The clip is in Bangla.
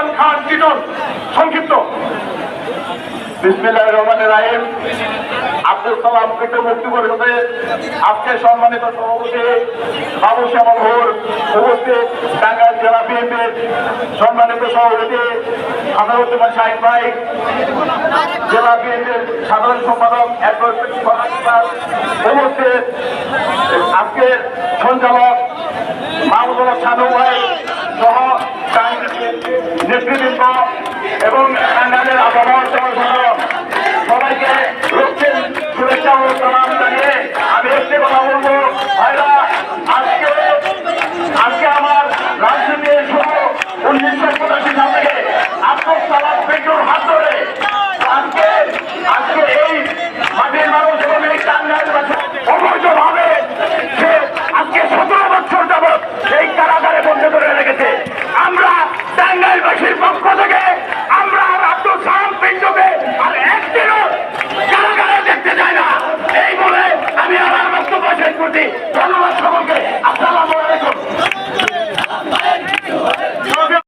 ইমরান খান কিটন সংক্ষিপ্ত। বিসমিল্লাহ রহমানের রাহিম। আব্দুল সালাম থেকে মুক্তি পরিষদে আজকে সম্মানিত সভাপতি, বাবু শ্যামল ঘোর উপস্থিত টাঙ্গাইল জেলা বিএনপির সম্মানিত সভাপতি আসাদুজ্জামান শাহিদ ভাই, জেলা বিএনপির সাধারণ সম্পাদক উপস্থিত। আজকে সঞ্চালক মাহমুদুল্লাহ সাধু ভাই নেতৃবৃন্দ এবং বাঙালির আবহাওয়ার সমাজ সবাইকে রক্ষের শুভেচ্ছা ও প্রণাম জানিয়ে আমি একটি কথা বলব। বাংলাদেশবাসীর পক্ষ থেকে